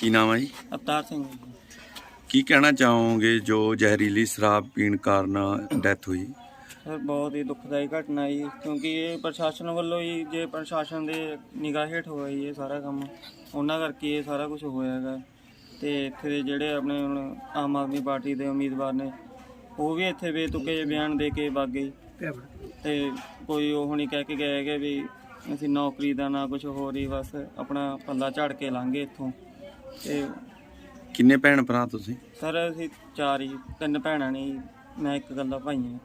ਕੀ ਨਾਮ ਹੈ ਜੀ? ਅਵਤਾਰ ਸਿੰਘ। ਕੀ ਕਹਿਣਾ ਚਾਹੋਗੇ ਜੋ ਜ਼ਹਿਰੀਲੀ ਸ਼ਰਾਬ ਪੀਣ ਕਾਰਨ ਡੈਥ ਹੋਈ? ਸਰ ਬਹੁਤ ਹੀ ਦੁਖਦਾਈ ਘਟਨਾ ਜੀ ਕਿਉਂਕਿ ਇਹ ਪ੍ਰਸ਼ਾਸਨ ਵੱਲੋਂ ਹੀ ਜੇ ਪ੍ਰਸ਼ਾਸਨ ਦੇ ਨਿਗਾਹ ਹੇਠ ਹੋਇਆ ਇਹ ਸਾਰਾ ਕੰਮ ਉਹਨਾਂ ਕਰਕੇ ਇਹ ਸਾਰਾ ਕੁਝ ਹੋਇਆ ਹੈਗਾ। ਤੇ ਇੱਥੇ ਦੇ ਜਿਹੜੇ ਆਪਣੇ ਹੁਣ ਆਮ ਆਦਮੀ ਪਾਰਟੀ ਦੇ ਉਮੀਦਵਾਰ ਨੇ ਉਹ ਵੀ ਇੱਥੇ ਬੇਤੁਕੇ ਜਿਹੇ ਬਿਆਨ ਦੇ ਕੇ ਵਗ ਗਏ। ਤੇ ਕੋਈ ਉਹ ਨਹੀਂ ਕਹਿ ਕੇ ਗਏ ਹੈਗੇ ਵੀ ਅਸੀਂ ਨੌਕਰੀ ਦਾ ਨਾ ਕੁਝ ਹੋਰ ਹੀ ਬਸ ਆਪਣਾ ਪੱਲਾ ਝਾੜ ਕੇ ਲੰਘੇ ਇੱਥੋਂ। ਤੇ ਕਿੰਨੇ ਭੈਣ ਭਰਾ ਤੁਸੀਂ? ਸਰ ਅਸੀਂ ਚਾਰ ਹੀ ਤਿੰਨ ਭੈਣਾਂ ਨੇ ਜੀ, ਮੈਂ ਇੱਕ ਗੱਲਾਂ ਭਾਈਆਂ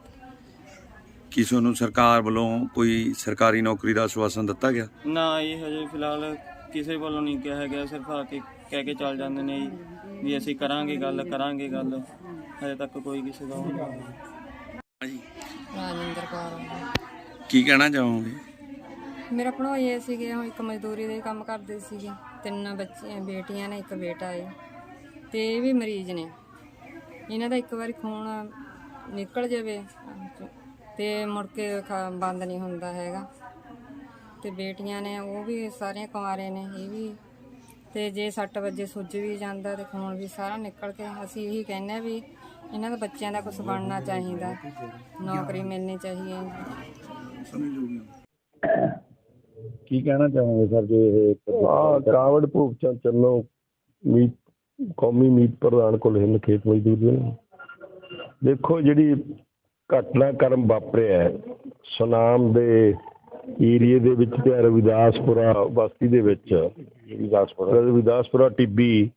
ਕੀ ਤੁਹਾਨੂੰ ਸਰਕਾਰ ਵੱਲੋਂ ਕੋਈ ਸਰਕਾਰੀ ਨੌਕਰੀ ਦਾ ਆਸ਼ਵਾਸਨ ਦਿੱਤਾ ਗਿਆ? ਨਾ ਇਹ ਹਜੇ ਫਿਲਹਾਲ ਕਿਸੇ ਵੱਲੋਂ ਨਹੀਂ ਕਿਹਾ ਗਿਆ। ਸਿਰਫ ਆ ਕੇ ਕਹਿ ਕੇ ਚੱਲ ਜਾਂਦੇ ਨੇ ਜੀ ਵੀ ਅਸੀਂ ਕਰਾਂਗੇ ਗੱਲ ਕਰਾਂਗੇ ਗੱਲ। ਹਜੇ ਤੱਕ ਕੋਈ ਕਿਸੇ ਦਾ ਉਹ ਨਹੀਂ ਹੋਇਆ। ਜੀ ਰਾਜਿੰਦਰ ਕੌਰ। ਕੀ ਕਹਿਣਾ ਚਾਹੋਗੇ? ਮੇਰਾ ਭਣੋਈਏ ਸੀਗੇ ਉਹ ਇੱਕ ਮਜ਼ਦੂਰੀ ਦੇ ਕੰਮ ਕਰਦੇ ਸੀਗੇ। ਤਿੰਨ ਬੱਚੇ ਬੇਟੀਆਂ ਨੇ, ਇੱਕ ਬੇਟਾ ਹੈ ਤੇ ਇਹ ਵੀ ਮਰੀਜ਼ ਨੇ। ਇਹਨਾਂ ਦਾ ਇੱਕ ਵਾਰੀ ਖੂਨ ਨਿਕਲ ਜਾਵੇ, ਤੇ ਮੁੜ ਕੇ ਬੰਦ ਨਹੀਂ ਹੁੰਦਾ ਹੈਗਾ। ਤੇ ਬੇਟੀਆਂ ਨੇ, ਉਹ ਵੀ ਸਾਰੀਆਂ ਕੁਆਰੇ ਨੇ, ਇਹ ਵੀ। ਤੇ ਜੇ 6 ਵਜੇ ਸੁੱਜ ਵੀ ਜਾਂਦਾ ਤੇ ਖੂਨ ਵੀ ਸਾਰਾ ਨਿਕਲ ਕੇ, ਅਸੀਂ ਇਹੀ ਕਹਿੰਦੇ ਹਾਂ ਵੀ ਇਹਨਾਂ ਦੇ ਬੱਚਿਆਂ ਦਾ ਕੁਝ ਬਣਨਾ ਚਾਹੀਦਾ। ਨੌਕਰੀ ਮਿਲਣੀ ਚਾਹੀਦੀ ਹੈ ਕੀ ਕਹਿਣਾ ਚਾਹੋਗੇ ਸਰ ਜੇ ਇਹ ਆ ਕਾਵੜ ਭੂਪ ਚੰਦ ਚੰਨੋ ਮੀਤ ਕੌਮੀ ਮੀਤ ਪ੍ਰਧਾਨ ਕੋਲ ਹਿੰਦ ਖੇਤ ਮਜ਼ਦੂਰ ਨੇ। ਦੇਖੋ ਜਿਹੜੀ ਘਟਨਾਕ੍ਰਮ ਵਾਪਰਿਆ ਹੈ, ਸੁਨਾਮ ਦੇ ਏਰੀਏ ਦੇ ਵਿੱਚ ਤੇ ਰਵਿਦਾਸਪੁਰਾ ਬਸਤੀ ਦੇ ਵਿੱਚ ਰਵਿਦਾਸਪੁਰਾ। ਰਵਿਦਾਸਪੁਰਾ ਟਿੱਬੀ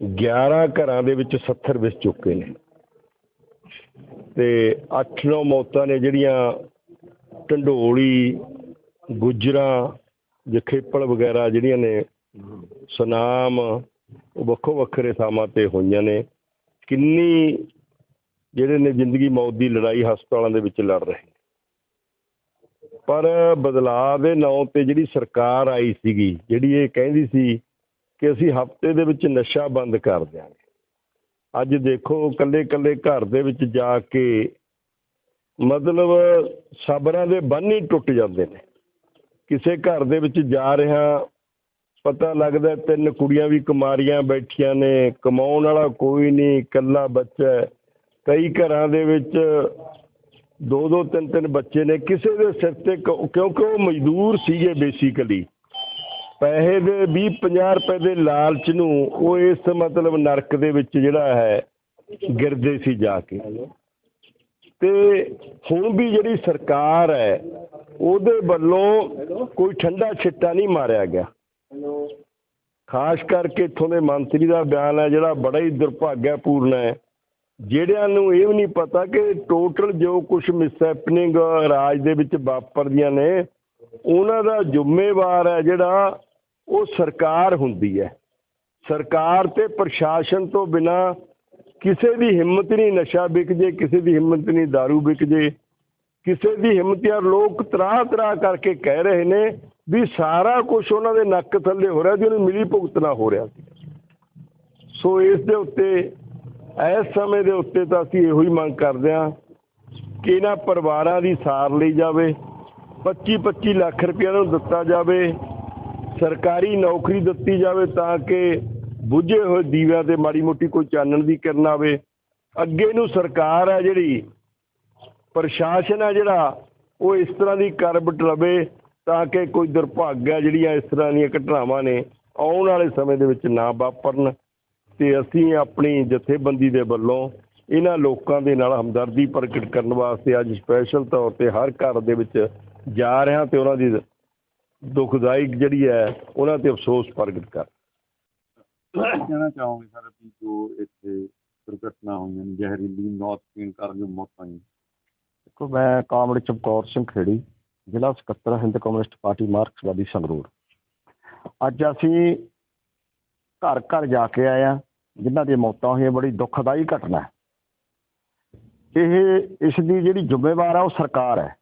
11 ਘਰਾਂ ਦੇ ਵਿੱਚ 70 ਵਿਸ ਚੁੱਕੇ ਨੇ। ਤੇ 8-9 ਮੌਤਾਂ ਨੇ ਜਿਹੜੀਆਂ ਢੰਡੋਲੀ ਗੁਜਰਾਂ ਜਖੇਪਲ ਵਗੈਰਾ ਜਿਹੜੀਆਂ ਨੇ, ਸੁਨਾਮ ਉਹ ਵੱਖੋ ਵੱਖਰੇ ਥਾਵਾਂ ਤੇ ਹੋਈਆਂ ਨੇ। ਕਿੰਨੀ ਜਿਹੜੇ ਨੇ ਜ਼ਿੰਦਗੀ ਮੌਤ ਦੀ ਲੜਾਈ ਹਸਪਤਾਲਾਂ ਦੇ ਵਿੱਚ ਲੜ ਰਹੇ ਨੇ। ਪਰ ਬਦਲਾਅ ਦੇ ਨਾਂ ਤੇ ਜਿਹੜੀ ਸਰਕਾਰ ਆਈ ਸੀਗੀ, ਜਿਹੜੀ ਇਹ ਕਹਿੰਦੀ ਸੀ ਕਿ ਅਸੀਂ ਹਫ਼ਤੇ ਦੇ ਵਿੱਚ ਨਸ਼ਾ ਬੰਦ ਕਰ ਦਿਆਂਗੇ। ਅੱਜ ਦੇਖੋ ਕੱਲੇ ਕੱਲੇ ਘਰ ਦੇ ਵਿੱਚ ਜਾ ਕੇ ਮਤਲਬ ਸਾਬਰਾਂ ਦੇ ਬੰਨ ਹੀ ਟੁੱਟ ਜਾਂਦੇ ਨੇ। ਕਿਸੇ ਘਰ ਦੇ ਵਿੱਚ ਜਾ ਰਿਹਾ, ਪਤਾ ਲੱਗਦਾ ਤਿੰਨ ਕੁੜੀਆਂ ਵੀ ਕੁਮਾਰੀਆਂ ਬੈਠੀਆਂ ਨੇ, ਕਮਾਉਣ ਵਾਲਾ ਕੋਈ ਨਹੀਂ, ਇਕੱਲਾ ਬੱਚਾ ਕਈ ਘਰਾਂ ਦੇ ਵਿੱਚ ਦੋ ਦੋ ਤਿੰਨ ਤਿੰਨ ਬੱਚੇ ਨੇ, ਕਿਸੇ ਦੇ ਸਿਰ ਤੇ ਕਿਉਂਕਿ ਉਹ ਮਜ਼ਦੂਰ ਸੀਗੇ ਬੇਸਿਕਲੀ ਪੈਸੇ ਦੇ 20 50 ਰੁਪਏ ਦੇ ਲਾਲਚ ਨੂੰ ਉਹ ਇਸ ਮਤਲਬ ਨਰਕ ਦੇ ਵਿੱਚ ਜਿਹੜਾ ਹੈ, ਗਿਰਦੇ ਸੀ ਜਾ ਕੇ। ਤੇ ਹੁਣ ਵੀ ਜਿਹੜੀ ਸਰਕਾਰ ਹੈ ਉਹਦੇ ਵੱਲੋਂ ਕੋਈ ਠੰਡਾ ਛਿੱਟਾ ਨਹੀਂ ਮਾਰਿਆ ਗਿਆ। ਖਾਸ ਕਰਕੇ ਇੱਥੋਂ ਦੇ ਮੰਤਰੀ ਦਾ ਬਿਆਨ ਹੈ ਜਿਹੜਾ ਬੜਾ ਹੀ ਦੁਰਭਾਗਿਆਪੂਰਨ ਹੈ। ਜਿਹੜਿਆਂ ਨੂੰ ਇਹ ਵੀ ਨਹੀਂ ਪਤਾ ਕਿ ਟੋਟਲ ਜੋ ਕੁਝ ਮਿਸਹੈਪਨਿੰਗ ਰਾਜ ਦੇ ਵਿੱਚ ਵਾਪਰਦੀਆਂ ਨੇ ਉਹਨਾਂ ਦਾ ਜ਼ਿੰਮੇਵਾਰ ਹੈ ਜਿਹੜਾ ਉਹ ਸਰਕਾਰ ਹੁੰਦੀ ਹੈ। ਸਰਕਾਰ ਤੇ ਪ੍ਰਸ਼ਾਸਨ ਤੋਂ ਬਿਨਾ ਕਿਸੇ ਦੀ ਹਿੰਮਤ ਨਹੀਂ ਨਸ਼ਾ ਵਿਕ ਜੇ ਕਿਸੇ ਦੀ ਹਿੰਮਤ ਨਹੀਂ दारू ਵਿਕ ਜੇ ਕਿਸੇ ਦੀ ਹਿੰਮਤ ਯਾਰ ਲੋਕ ਤਰਾਹ ਤਰਾਹ ਕਰਕੇ ਕਹਿ ਰਹੇ ਨੇ ਵੀ ਸਾਰਾ ਕੁਝ ਉਹਨਾਂ ਦੇ ਨੱਕ ਥੱਲੇ ਹੋ ਰਿਹਾ, ਜਿਹਨੂੰ ਮਿਲੀ ਭੁਗਤਣਾ ਹੋ ਰਿਹਾ ਸੀ। ਸੋ ਇਸ ਦੇ ਉੱਤੇ, ਇਸ ਸਮੇਂ ਦੇ ਉੱਤੇ ਤਾਂ ਅਸੀਂ ਇਹੋ ਹੀ ਮੰਗ ਕਰਦੇ ਹਾਂ ਕਿ ਇਹਨਾਂ ਪਰਿਵਾਰਾਂ ਦੀ ਸਾਰ ਲਈ ਜਾਵੇ 25 25 ਲੱਖ ਰੁਪਏ ਨੂੰ ਦਿੱਤਾ ਜਾਵੇ, ਸਰਕਾਰੀ ਨੌਕਰੀ ਦਿੱਤੀ ਜਾਵੇ ਤਾਂ ਕਿ ਬੁੱਝੇ ਹੋਏ ਦੀਵਿਆਂ ਤੇ ਮਾੜੀ ਮੋਟੀ ਕੋਈ ਚਾਨਣ ਦੀ ਕਿਰਨ ਆਵੇ। ਅੱਗੇ ਨੂੰ ਸਰਕਾਰ ਹੈ ਜਿਹੜੀ ਪ੍ਰਸ਼ਾਸਨ ਹੈ ਜਿਹੜਾ, ਉਹ ਇਸ ਤਰ੍ਹਾਂ ਦੀ ਕਰਬਟ ਲਵੇ ਤਾਂ ਕਿ ਕੋਈ ਦੁਰਭਾਗਿਆ ਜਿਹੜੀਆਂ ਇਸ ਤਰ੍ਹਾਂ ਦੀਆਂ ਘਟਨਾਵਾਂ ਨੇ ਆਉਣ ਵਾਲੇ ਸਮੇਂ ਦੇ ਵਿੱਚ ਨਾ ਵਾਪਰਨ। ਤੇ ਅਸੀਂ ਆਪਣੀ ਜਥੇਬੰਦੀ ਦੇ ਵੱਲੋਂ ਇਹਨਾਂ ਲੋਕਾਂ ਦੇ ਨਾਲ ਹਮਦਰਦੀ ਪ੍ਰਗਟ ਕਰਨ ਵਾਸਤੇ ਅੱਜ ਸਪੈਸ਼ਲ ਤੌਰ ਤੇ ਹਰ ਘਰ ਦੇ ਵਿੱਚ ਜਾ ਰਹੇ ਹਾਂ ਤੇ ਉਹਨਾਂ ਦੀ ਦੁਖਦਾਇਕ ਜਿਹੜੀ ਹੈ, ਉਹਨਾਂ ਤੇ ਅਫਸੋਸ ਪ੍ਰਗਟ ਕਰ। ਕਹਿਣਾ ਚਾਹੋਗੇ ਸਰ ਵੀ ਜੋ ਇੱਥੇ ਦੁਰਘਟਨਾ ਹੋਈਆਂ ਜ਼ਹਿਰੀਲੀ ਮੌਤ ਪੀਣ ਕਾਰਨ ਜੋ ਮੌਤਾਂ ਹੋਈਆਂ ਦੇਖੋ ਮੈਂ ਕਾਮਰੇਡ ਚਮਕੌਰ ਸਿੰਘ ਖੇੜੀ, ਜ਼ਿਲ੍ਹਾ ਸਕੱਤਰ ਹਿੰਦ ਕਮਿਊਨਿਸਟ ਪਾਰਟੀ ਮਾਰਕਸਵਾਦੀ ਸੰਗਰੂਰ। ਅੱਜ ਅਸੀਂ ਘਰ ਘਰ ਜਾ ਕੇ ਆਏ ਆ ਜਿਨ੍ਹਾਂ ਦੀਆਂ ਮੌਤਾਂ ਹੋਈਆਂ, ਬੜੀ ਦੁਖਦਾਈ ਘਟਨਾ ਹੈ। ਇਹ ਇਸ ਦੀ ਜਿਹੜੀ ਜ਼ਿੰਮੇਵਾਰ ਹੈ ਉਹ ਸਰਕਾਰ ਹੈ।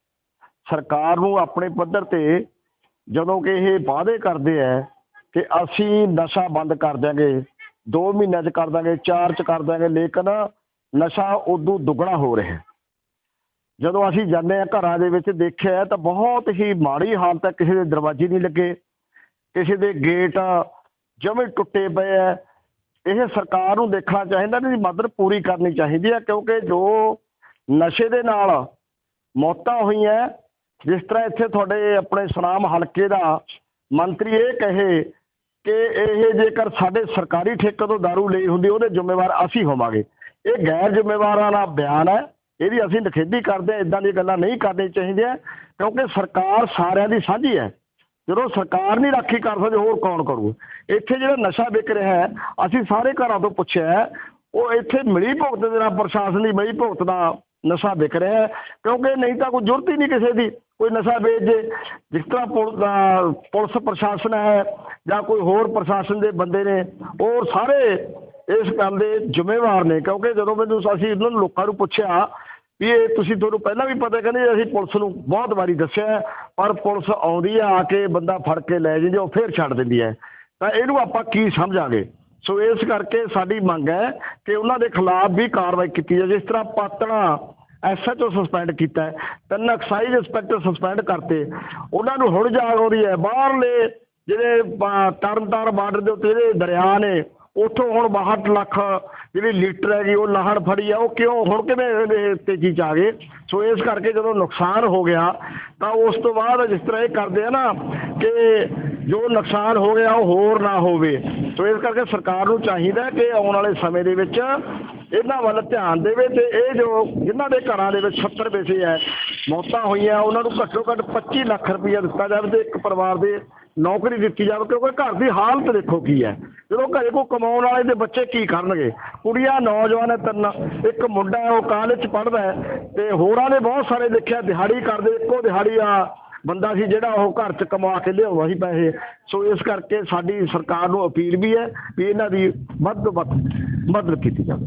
ਸਰਕਾਰ ਨੂੰ ਆਪਣੇ ਪੱਧਰ ਤੇ ਜਦੋਂ ਕਿ ਇਹ ਵਾਅਦੇ ਕਰਦੇ ਆ ਕਿ ਅਸੀਂ ਨਸ਼ਾ ਬੰਦ ਕਰ ਦਿਆਂਗੇ 2 ਮਹੀਨਿਆਂ 'ਚ ਕਰ ਦਾਂਗੇ 4 'ਚ ਕਰ ਦਾਂਗੇ ਲੇਕਿਨ ਨਸ਼ਾ ਉਦੋਂ ਦੁੱਗਣਾ ਹੋ ਰਿਹਾ ਹੈ। ਜਦੋਂ ਅਸੀਂ ਜਾਂਦੇ ਹਾਂ ਘਰਾਂ ਦੇ ਵਿੱਚ ਦੇਖਿਆ ਤਾਂ ਬਹੁਤ ਹੀ ਮਾੜੀ ਹਾਲਤ ਹੈ, ਕਿਸੇ ਦੇ ਦਰਵਾਜ਼ੇ ਨਹੀਂ ਲੱਗੇ, ਕਿਸੇ ਦੇ ਗੇਟ ਜਮੇ ਟੁੱਟੇ ਪਏ ਆ ਇਹ ਸਰਕਾਰ ਨੂੰ ਦੇਖਣਾ ਚਾਹੀਦਾ ਵੀ ਮਦਦ ਪੂਰੀ ਕਰਨੀ ਚਾਹੀਦੀ ਹੈ, ਕਿਉਂਕਿ ਜੋ ਨਸ਼ੇ ਦੇ ਨਾਲ ਮੌਤਾਂ ਹੋਈਆਂ ਜਿਸ ਤਰ੍ਹਾਂ ਇੱਥੇ ਤੁਹਾਡੇ ਆਪਣੇ ਸੁਨਾਮ ਹਲਕੇ ਦਾ ਮੰਤਰੀ ਇਹ ਕਹੇ ਕਿ ਇਹ ਜੇਕਰ ਸਾਡੇ ਸਰਕਾਰੀ ਠੇਕੇ ਤੋਂ ਦਾਰੂ ਲਈ ਹੁੰਦੀ, ਉਹਦੇ ਜ਼ਿੰਮੇਵਾਰ ਅਸੀਂ ਹੋਵਾਂਗੇ। ਇਹ ਗੈਰ ਜ਼ਿੰਮੇਵਾਰਾਂ ਦਾ ਬਿਆਨ ਹੈ। ਇਹਦੀ ਅਸੀਂ ਨਿਖੇਧੀ ਕਰਦੇ ਹਾਂ ਇਦਾਂ ਦੀਆਂ ਗੱਲਾਂ ਨਹੀਂ ਕਰਨੀਆਂ ਚਾਹੀਦੀਆਂ, ਕਿਉਂਕਿ ਸਰਕਾਰ ਸਾਰਿਆਂ ਦੀ ਸਾਂਝੀ ਹੈ। ਜਦੋਂ ਸਰਕਾਰ ਨਹੀਂ ਰਾਖੀ ਕਰ ਸਕਦੀ, ਹੋਰ ਕੌਣ ਕਰੂ ਇੱਥੇ ਜਿਹੜਾ ਨਸ਼ਾ ਵਿਕ ਰਿਹਾ ਹੈ, ਅਸੀਂ ਸਾਰੇ ਘਰਾਂ ਤੋਂ ਪੁੱਛਿਆ ਉਹ ਇੱਥੇ ਮਿਲੀ ਭੁਗਤ ਦੇ ਨਾਲ ਪ੍ਰਸ਼ਾਸਨ ਦੀ ਮਿਲੀ ਭੁਗਤ ਦਾ ਨਸ਼ਾ ਵਿਕ ਰਿਹਾ ਹੈ, ਕਿਉਂਕਿ ਨਹੀਂ ਤਾਂ ਕੋਈ ਜ਼ਰੂਰਤ ਹੀ ਨਹੀਂ ਕਿਸੇ ਦੀ, ਕੋਈ ਨਸ਼ਾ ਵੇਚ ਜੇ। ਜਿਸ ਤਰ੍ਹਾਂ ਪੁਲ- ਪੁਲਿਸ ਪ੍ਰਸ਼ਾਸਨ ਹੈ, ਜਾਂ ਕੋਈ ਹੋਰ ਪ੍ਰਸ਼ਾਸਨ ਦੇ ਬੰਦੇ ਨੇ, ਉਹ ਸਾਰੇ ਇਸ ਗੱਲ ਦੇ ਜ਼ਿੰਮੇਵਾਰ ਨੇ, ਕਿਉਂਕਿ ਜਦੋਂ ਮੈਨੂੰ ਅਸੀਂ ਇਹਨਾਂ ਨੂੰ ਲੋਕਾਂ ਨੂੰ ਪੁੱਛਿਆ ਵੀ ਇਹ ਤੁਸੀਂ ਤੁਹਾਨੂੰ ਪਹਿਲਾਂ ਵੀ ਪਤਾ ਕਹਿੰਦੇ ਅਸੀਂ ਪੁਲਿਸ ਨੂੰ ਬਹੁਤ ਵਾਰੀ ਦੱਸਿਆ ਪਰ ਪੁਲਿਸ ਆਉਂਦੀ ਆ ਆ ਕੇ ਬੰਦਾ ਫੜ ਕੇ ਲੈ ਜਾਂਦੀ ਉਹ ਫੇਰ ਛੱਡ ਦਿੰਦੀ ਹੈ। ਤਾਂ ਇਹਨੂੰ ਆਪਾਂ ਕੀ ਸਮਝਾਂਗੇ? ਸੋ ਇਸ ਕਰਕੇ ਸਾਡੀ ਮੰਗ ਹੈ ਕਿ ਉਹਨਾਂ ਦੇ ਖਿਲਾਫ ਵੀ ਕਾਰਵਾਈ ਕੀਤੀ ਜਾਵੇ। ਜਿਸ ਤਰ੍ਹਾਂ ਪਾਤਣਾ ਐਸਐਚਓ ਸਸਪੈਂਡ ਕੀਤਾ ਤਿੰਨ ਐਕਸਾਈਜ਼ ਇੰਸਪੈਕਟਰ ਸਸਪੈਂਡ ਕਰਤੇ। ਉਹਨਾਂ ਨੂੰ ਹੁਣ ਜਾਗ ਆਉਂਦੀ ਹੈ। ਬਾਹਰਲੇ ਜਿਹੜੇ ਤਰਨਤਾਰਨ ਬਾਰਡਰ ਦੇ ਉੱਤੇ ਜਿਹੜੇ ਦਰਿਆ ਨੇ ਉੱਥੋਂ ਹੁਣ 62 ਲੱਖ ਜਿਹੜੀ ਲੀਟਰ ਹੈਗੀ ਉਹ ਲਾਹਣ ਫੜੀ ਆ, ਉਹ ਕਿਉਂ? ਹੁਣ ਕਿਵੇਂ ਇਹਦੇ ਤੇਜ਼ੀ ਚ ਆ ਗਏ? ਸੋ ਇਸ ਕਰਕੇ ਜਦੋਂ ਨੁਕਸਾਨ ਹੋ ਗਿਆ, ਤਾਂ ਉਸ ਤੋਂ ਬਾਅਦ ਜਿਸ ਤਰ੍ਹਾਂ ਇਹ ਕਰਦੇ ਆ ਨਾ ਕਿ ਜੋ ਨੁਕਸਾਨ ਹੋ ਗਿਆ ਉਹ ਹੋਰ ਨਾ ਹੋਵੇ। ਸੋ ਇਸ ਕਰਕੇ ਸਰਕਾਰ ਨੂੰ ਚਾਹੀਦਾ ਕਿ ਆਉਣ ਵਾਲੇ ਸਮੇਂ ਦੇ ਵਿੱਚ ਇਹਨਾਂ ਵੱਲ ਧਿਆਨ ਦੇਵੇ ਤੇ ਇਹ ਜੋ ਜਿਨ੍ਹਾਂ ਦੇ ਘਰਾਂ ਦੇ ਵਿੱਚ 70 ਪੈਸੇ ਹੈ, ਮੌਤਾਂ ਹੋਈਆਂ, ਉਹਨਾਂ ਨੂੰ ਘੱਟੋ ਘੱਟ 25 ਲੱਖ ਰੁਪਈਆ ਦਿੱਤਾ ਜਾਵੇ ਤੇ ਇੱਕ ਪਰਿਵਾਰ ਦੇ ਨੌਕਰੀ ਦਿੱਤੀ ਜਾਵੇ, ਕਿਉਂਕਿ ਘਰ ਦੀ ਹਾਲਤ ਦੇਖੋ ਕੀ ਹੈ। ਜਦੋਂ ਘਰੇ ਕੋਈ ਕਮਾਉਣ ਵਾਲੇ ਦੇ ਬੱਚੇ ਕੀ ਕਰਨਗੇ? ਕੁੜੀਆਂ, ਨੌਜਵਾਨ ਹੈ, ਤਿੰਨ। ਇੱਕ ਮੁੰਡਾ ਹੈ, ਉਹ ਕਾਲਜ ਚ ਪੜ੍ਹਦਾ ਹੈ ਤੇ ਹੋਰਾਂ ਨੇ ਬਹੁਤ ਸਾਰੇ ਦੇਖਿਆ, ਦਿਹਾੜੀ ਕਰਦੇ, ਇੱਕੋ ਦਿਹਾੜੀ ਆ ਬੰਦਾ ਸੀ ਜਿਹੜਾ ਉਹ ਘਰ ਚ ਕਮਾ ਕੇ ਲਿਆਉਂਦਾ ਸੀ ਪੈਸੇ। ਸੋ ਇਸ ਕਰਕੇ ਸਾਡੀ ਸਰਕਾਰ ਨੂੰ ਅਪੀਲ ਵੀ ਹੈ ਵੀ ਇਹਨਾਂ ਦੀ ਵੱਧ ਤੋਂ ਵੱਧ ਮਦਦ ਕੀਤੀ ਜਾਵੇ।